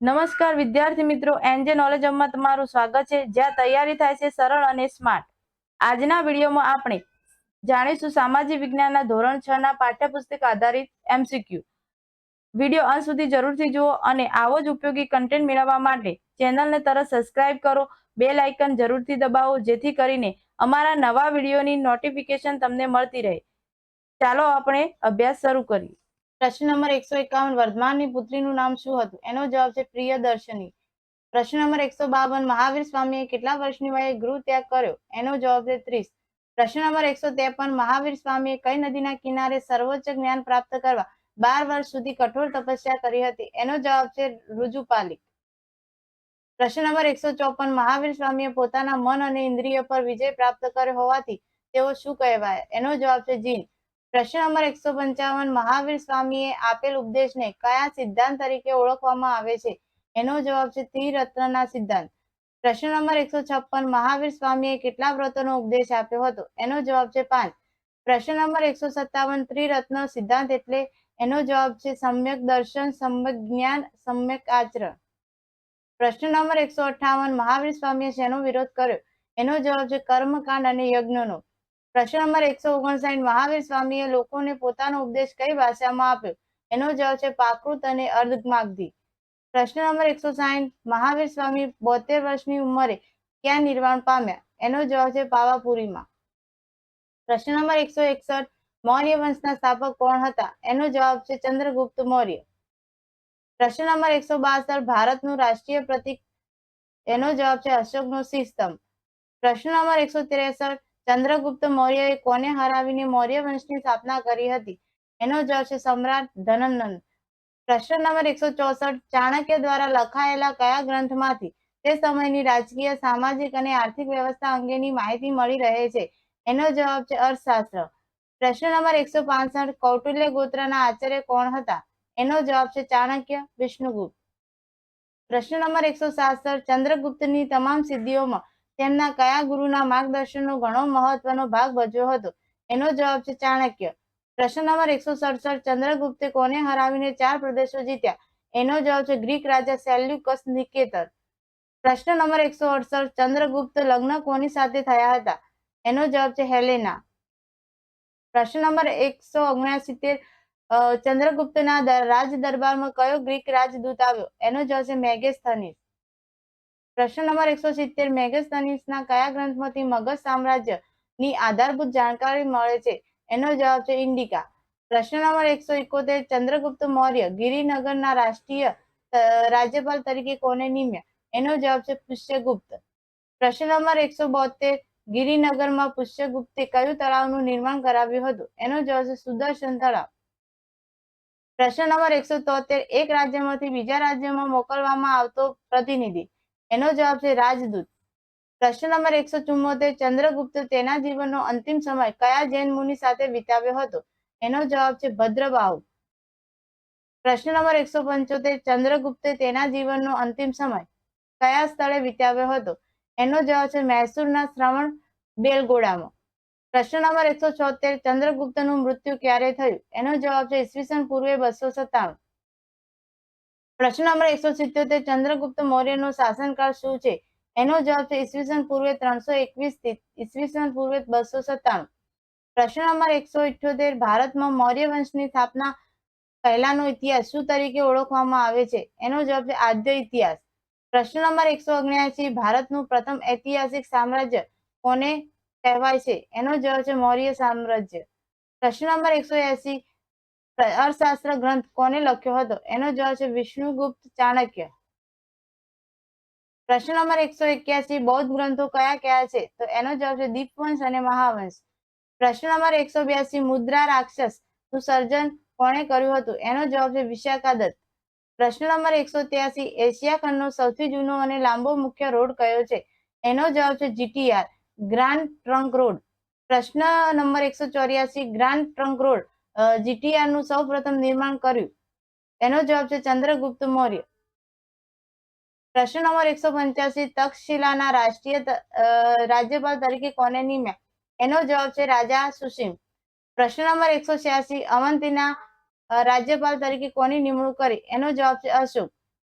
નમસ્કાર, વિદ્યાર્થી મિત્રો. એનજે નોલેજ હબમાં તમારું સ્વાગત છે. જ્યાં તૈયારી થાય છે સરળ અને સ્માર્ટ આજના વિડીયોમાં આપણે જાણીશું સામાજિક વિજ્ઞાનના ધોરણ છ ના પાઠ્યપુસ્તક આધારિત એમસીક્યુ વીડિયો અંત સુધી જરૂરથી જુઓ અને આવો જ ઉપયોગી કન્ટેન્ટ મેળવવા માટે ચેનલને તરત સબસ્ક્રાઇબ કરો. બે લાઇકન જરૂરથી દબાવો, જેથી કરીને અમારા નવા વિડીયોની નોટિફિકેશન તમને મળતી રહે. ચાલો આપણે અભ્યાસ શરૂ કરીએ. પ્રશ્ન નંબર એકસો એકાવન, વર્ધમાનની પુત્રીનું નામ શું હતું? એનો જવાબ છે પ્રિયદર્શની. પ્રશ્ન નંબર એકસો બાવન, મહાવીર સ્વામીએ કેટલા વર્ષની વયે ગૃહ ત્યાગ કર્યો? એનો જવાબ છે ત્રીસ. પ્રશ્ન નંબર એકસો ત્રેપન, મહાવીર સ્વામીએ કઈ નદીના કિનારે સર્વોચ્ચ જ્ઞાન પ્રાપ્ત કરવા બાર વર્ષ સુધી કઠોર તપસ્યા કરી હતી? એનો જવાબ છે રુજુપાલિક. પ્રશ્ન નંબર એકસો ચોપન, મહાવીર સ્વામીએ પોતાના મન અને ઇન્દ્રિય પર વિજય પ્રાપ્ત કર્યો હોવાથી તેઓ શું કહેવાય? એનો જવાબ છે જીન. પ્રશ્ન નંબર એકસો પંચાવન, મહાવીર સ્વામીએ આપેલ ઉપદેશને કયા સિદ્ધાંત તરીકે ઓળખવામાં આવે છે? એનો જવાબ છે ત્રિરત્નના સિદ્ધાંત. પ્રશ્ન નંબર એકસો છપ્પન, મહાવીર સ્વામીએ કેટલા વ્રતોનો ઉપદેશ આપ્યો હતો? એનો જવાબ છે પાંચ. પ્રશ્ન નંબર એકસો સત્તાવન, ત્રિરત્ન સિદ્ધાંત એટલે એનો જવાબ છે સમ્યક દર્શન, સમ્યક જ્ઞાન, સમ્યક આચરણ. પ્રશ્ન નંબર એકસો અઠ્ઠાવન, મહાવીર સ્વામીએ શેનો વિરોધ કર્યો? એનો જવાબ છે કર્મકાંડ અને યજ્ઞનો. પ્રશ્ન નંબર એકસો ઓગણસાઠ મહાવીર સ્વામીએ લોકોને પોતાનો ઉપદેશ કઈ ભાષામાં આપ્યો? એનો જવાબ છે પ્રાકૃત અને અર્ધમાગધી. પ્રશ્ન નંબર એકસો સાઠ, મહાવીર સ્વામી બોતેર વર્ષની ઉંમરે ક્યાં નિર્વાણ પામ્યા? એનો જવાબ છે પાવાપુરીમાં. પ્રશ્ન નંબર એકસો એકસઠ, મૌર્ય વંશના સ્થાપક કોણ હતા? એનો જવાબ છે ચંદ્રગુપ્ત મૌર્ય. પ્રશ્ન નંબર એકસો બાસઠ, ભારતનું રાષ્ટ્રીય પ્રતિક? એનો જવાબ છે અશોકનો સિસ્તમ પ્રશ્ન નંબર એકસો ત્રેસઠ ચંદ્રગુપ્ત મૌર્યએ કોને હરાવીને મૌર્ય વંશની સ્થાપના કરી હતી? એનો જવાબ છે સમ્રાટ ધનનંદ પ્રશ્ન નંબર એકસો ચોસઠ, ચાણક્ય દ્વારા લખાયેલા કયા ગ્રંથમાંથી તે સમયની રાજકીય, સામાજિક અને આર્થિક વ્યવસ્થા અંગેની માહિતી મળી રહે છે? એનો જવાબ છે અર્થશાસ્ત્ર. પ્રશ્ન નંબર એકસો પાસઠ, કૌટિલ્ય ગોત્રના આચાર્ય કોણ હતા? એનો જવાબ છે ચાણક્ય વિષ્ણુગુપ્ત. પ્રશ્ન નંબર એકસો સાસઠ ચંદ્રગુપ્તની તમામ સિદ્ધિઓમાં તેમના કયા ગુરુના માર્ગદર્શનનો ઘણો મહત્વનો ભાગ ભજવ્યો હતો? એનો જવાબ છે ચાણક્ય. પ્રશ્ન નંબર એકસો સડસઠ, ચંદ્રગુપ્તે કોને હરાવીને ચાર પ્રદેશો જીત્યા? એનો જવાબ છે ગ્રીક રાજા સેલ્યુકસ નિકેતર. પ્રશ્ન નંબર એકસો અડસઠ, ચંદ્રગુપ્ત લગ્ન કોની સાથે થયા હતા? એનો જવાબ છે હેલેના. પ્રશ્ન નંબર એકસો ઓગણસિત્તેર ચંદ્રગુપ્તના રાજ દરબારમાં કયો ગ્રીક રાજદૂત આવ્યો? એનો જવાબ છે મેગેસ્થનીસ પ્રશ્ન નંબર એકસો સિત્તેર મેગેસ્થનીસના કયા ગ્રંથમાંથી મગધ સામ્રાજ્યની આધારભૂત જાણકારી મળે છે? એનો જવાબ છે ઇન્ડિકા. પ્રશ્ન નંબર એકસો એકોતેર, ચંદ્રગુપ્ત મૌર્ય ગિરિનગરના રાષ્ટ્રીય રાજ્યપાલ તરીકે કોને નિમ્યા? એનો જવાબ છે પુષ્યગુપ્ત. પ્રશ્ન નંબર એકસો બોતેર ગિરિનગરમાં પુષ્યગુપ્તે કયું તળાવનું નિર્માણ કરાવ્યું હતું? એનો જવાબ છે સુદર્શન તળાવ. પ્રશ્ન નંબર એકસો તોતેર, એક રાજ્યમાંથી બીજા રાજ્યમાં મોકલવામાં આવતો પ્રતિનિધિ. એનો જવાબ છે રાજદૂત. પ્રશ્ન નંબર એકસો ચુમ્મોતેર ચંદ્રગુપ્ત તેના જીવનનો અંતિમ સમય કયા જૈન મુનિ સાથે વિતાવ્યો હતો? એનો જવાબ છે ભદ્રબાહુ. પ્રશ્ન નંબર એકસો પંચોતેર, ચંદ્રગુપ્તે તેના જીવનનો અંતિમ સમય કયા સ્થળે વિતાવ્યો હતો? એનો જવાબ છે મૈસૂરના શ્રવણ બેલગોડામાં. પ્રશ્ન નંબર એકસો છોતેર, ચંદ્રગુપ્તનું મૃત્યુ ક્યારે થયું? એનો જવાબ છે ઈસવીસન પૂર્વે બસો સત્તાણું. પ્રશ્ન નંબર એકસો સિત્યોતેર, ચંદ્રગુપ્ત મૌર્યનો શાસનકાળ શું છે? એનો જવાબ છે ઈસવીસન પૂર્વે ત્રણસો એકવીસથી, ઈસવીસન પૂર્વે બસો સત્તાણું. પ્રશ્ન નંબર એકસો ઇઠ્યોતેર, ભારતમાં મૌર્ય વંશની સ્થાપના પહેલાનો ઇતિહાસ શું તરીકે ઓળખવામાં આવે છે? એનો જવાબ છે આદ્ય ઇતિહાસ. પ્રશ્ન નંબર એકસો ઓગણ્યાસી ભારતનું પ્રથમ ઐતિહાસિક સામ્રાજ્ય કોને કહેવાય છે? એનો જવાબ છે મૌર્ય સામ્રાજ્ય. પ્રશ્ન નંબર એકસો એસી અર્થશાસ્ત્ર ગ્રંથ કોને લખ્યો હતો? એનો જવાબ છે વિષ્ણુગુપ્ત ચાણક્ય. પ્રશ્ન નંબર એકસો એક્યાસી, બૌદ્ધ ગ્રંથો કયા કયા છે? તો એનો જવાબ છે દીપવંશ અને મહાવંશ. પ્રશ્ન નંબર એકસો બ્યાસી, મુદ્રા રાક્ષસ. નું સર્જન કોણે કર્યું હતું? એનો જવાબ છે વિશાખાદત્ત. પ્રશ્ન નંબર એકસો ત્યાસી, એશિયા ખંડનો સૌથી જૂનો અને લાંબો મુખ્ય રોડ કયો છે? એનો જવાબ છે જીટીઆર, ગ્રાન્ડ ટ્રંક રોડ. પ્રશ્ન નંબર એકસો ચોર્યાસી, ગ્રાન્ડ ટ્રંક રોડ. જીટીઆરનું સૌ પ્રથમ નિર્માણ કર્યું. એનો જવાબ છે ચંદ્રગુપ્ત મૌર્ય. પ્રશ્ન નંબર એકસો પંચ્યાસી, તક્ષશિલાના રાષ્ટ્રીય રાજ્યપાલ તરીકે કોને નિમ્યા? એનો જવાબ છે રાજા સુસિમ પ્રશ્ન નંબર એકસો છ્યાસી, અવંતીના રાજ્યપાલ તરીકે કોની નિમણૂક કરી? એનો જવાબ છે અશોક.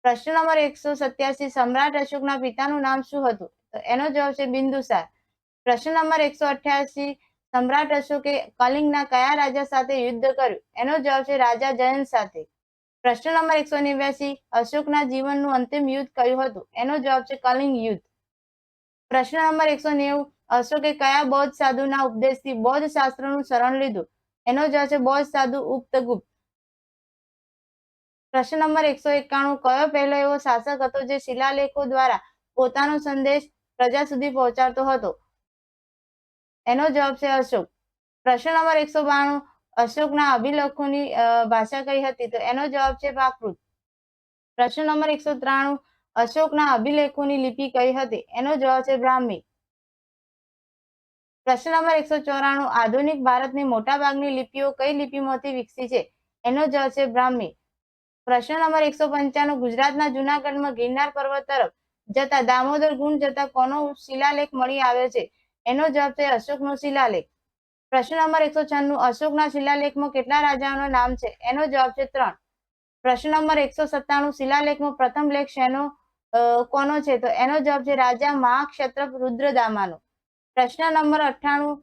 પ્રશ્ન નંબર એકસો સત્યાસી, સમ્રાટ અશોકના પિતાનું નામ શું હતું? એનો જવાબ છે બિંદુસાર. પ્રશ્ન નંબર એકસો અઠ્યાસી સમ્રાટ અશોકે કલિંગના કયા રાજા સાથે યુદ્ધ કર્યું? એનો જવાબ છે રાજા જયંત સાથે. પ્રશ્ન નંબર એકસો નેવ્યાસી, અશોકના જીવનનું અંતિમ યુદ્ધ કયું હતું? એનો જવાબ છે કલિંગ યુદ્ધ. પ્રશ્ન નંબર એકસો નેવું, અશોકે કયા બૌદ્ધ સાધુના ઉપદેશથી બૌદ્ધ શાસ્ત્રનું શરણ લીધું? એનો જવાબ છે બૌદ્ધ સાધુ ઉપતગુપ્ત પ્રશ્ન નંબર એકસો એકાણું, કયો પહેલો એવો શાસક હતો જે શિલાલેખો દ્વારા પોતાનો સંદેશ પ્રજા સુધી પહોંચાડતો હતો? એનો જવાબ છે અશોક. પ્રશ્ન નંબર એકસો બાણું, અશોકના અભિલેખોની ભાષા કઈ હતી? તો એનો જવાબ છે પ્રાકૃત પ્રશ્ન નંબર એકસો ત્રાણું, અશોકના અભિલેખોની લિપિ કઈ હતી? એનો જવાબ છે બ્રાહ્મી. પ્રશ્ન નંબર એકસો ચોરાણું, આધુનિક ભારતની મોટાભાગની લિપિઓ કઈ લિપિમાંથી વિકસી છે? એનો જવાબ છે બ્રાહ્મી. પ્રશ્ન નંબર એકસો પંચાણું, ગુજરાતના જુનાગઢમાં ગિરનાર પર્વત તરફ જતા દામોદર ગુંડ જતા કોનો શિલાલેખ મળી આવ્યો છે? એનો જવાબ છે અશોકનો શિલાલેખ. પ્રશ્ન નંબર એકસો છન્નું, અશોકના શિલાલેખમાં કેટલા રાજાઓનું નામ છે? એનો જવાબ છે ત્રણ. પ્રશ્ન નંબર એકસો સત્તાણું, શિલાલેખમાં પ્રથમ લેખ શેનો કોનો છે? તો એનો જવાબ છે રાજા મહાક્ષત્ર રુદ્રદામાનો. પ્રશ્ન નંબર અઠ્ઠાણું,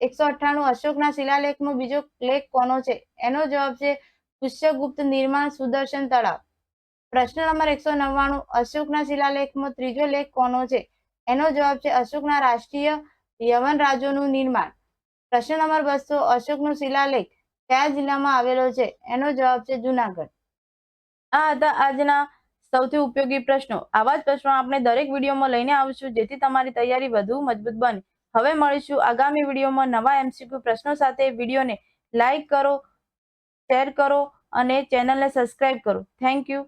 એકસો અઠ્ઠાણું, અશોકના શિલાલેખમાં બીજો લેખ કોનો છે? એનો જવાબ છે પુષ્યગુપ્ત નિર્માણ સુદર્શન તળાવ. પ્રશ્ન નંબર એકસો નવ્વાણું, અશોકના શિલાલેખમાં ત્રીજો લેખ કોનો છે? એનો જવાબ છે અશોકના રાષ્ટ્રીય યવન રાજ્યોનું નિર્માણ. પ્રશ્ન નંબર બસો, અશોકનો શિલાલેખ કયા જિલ્લામાં આવેલો છે? એનો જવાબ છે જુનાગઢ. આ હતા આજના સૌથી ઉપયોગી પ્રશ્નો. આવા જ પ્રશ્નો આપણે દરેક વિડીયોમાં લઈને આવીશું, જેથી તમારી તૈયારી વધુ મજબૂત બને. હવે મળીશું આગામી વિડીયોમાં નવા એમસીક્યુ પ્રશ્નો સાથે. વિડીયોને લાઈક કરો, શેર કરો અને ચેનલને સબસ્ક્રાઇબ કરો. Thank you.